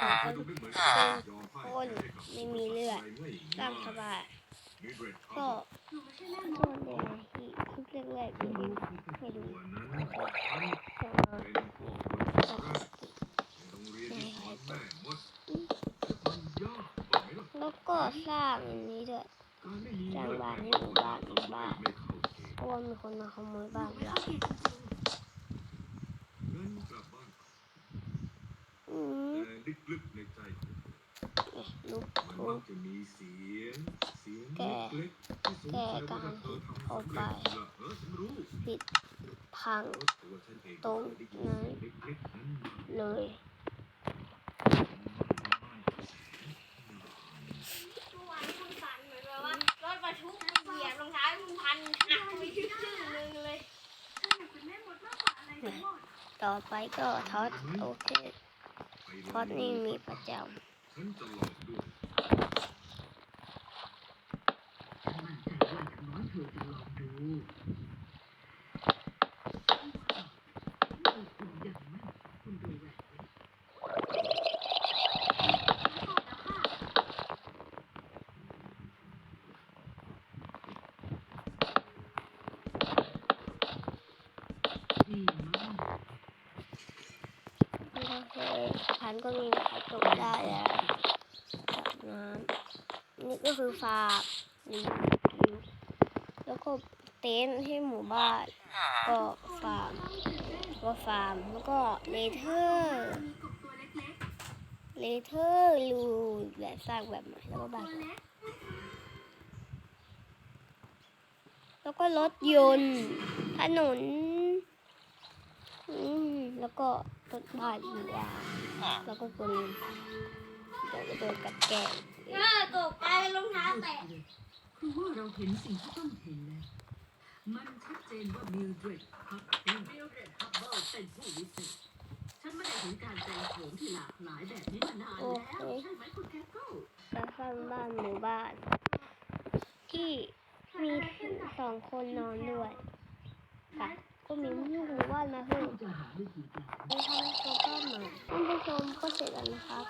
ผมก็เป็นคนไม่มีเลือดร่างสบายก็ช่วงเดือนที่คลิปแรกๆไม่ดูจะมาปกติในไฮเปอร์แล้วก็สร้างอันนี้ด้วยสร้างบ้านให้หมู่บ้านหมู่บ้านเพราะว่ามีคนมาขโมยบ้านเราอืม ลึกในใจของเธอลูกมันทุมักกจะมีเสียง เสียงแก่เล็กๆที่สงสัยว่าถ้าเธอทำเข้าสำไปเร็จล่ะเออฉันรู้ผิดพังเพราะตัวฉันเองตรงได้ยินเสียงเล็กๆนั้นมา เลยเมื่อวานคุณฝันเหมือนแบบว่ารถบรรทุกเหยียบรองเท้าคุณพันหักไปครึ่งหนึงเลย ต่อไปก็ทอดโอเค ไปลทอดนี่มีประจฉันจะหลอกด้วย มั่นใจว่าอย่างน้อยเธอจะลองดูคุณยังไม่คุณดูแหวนไว้ ดีมากำโอ เคพันก็มีขายตกได้แล้วจากน้ำนี่ก็คือฟาร์มรีวิวแล้วก็เต็นท์ให้หมู่บ้านก็ฟาร์มก็ฟาร์มแล้วก็เลเทอร์เลเทอร์รูแบบสร้างแบบใหม่แล้วก็บ้านแล้วก็รถยนต์ถนนอืมแล้วก็ รถบ้านอีกอย่างแล้วก็คนเดี๋ยวจะโดนกัดแกล้งเออตกไปรองเท้าแตะคือว่าเราเห็นสิ่งที่ต้องเห็นแล้วมันชัดเจนว่ามิลเดรดฮับเบิลมิลเดรดฮับเบิลเป็นผู้วิเศษฉันไม่ได้เห็นการแต่งโฉมที่หลากหลายแบบนี้มานานแล้วใช่ไหมคุณแคทเกิลแล้วสร้างบ้านหมู่บ้าน ที่มีสองคนนอนด้วยค่ะก็มีลูกหมู่บ้านมาเพิ่มจะหาวิธีการไปทำโซฟาใหม่ท่านผู้ชมก็เสร็จแล้วนะครับ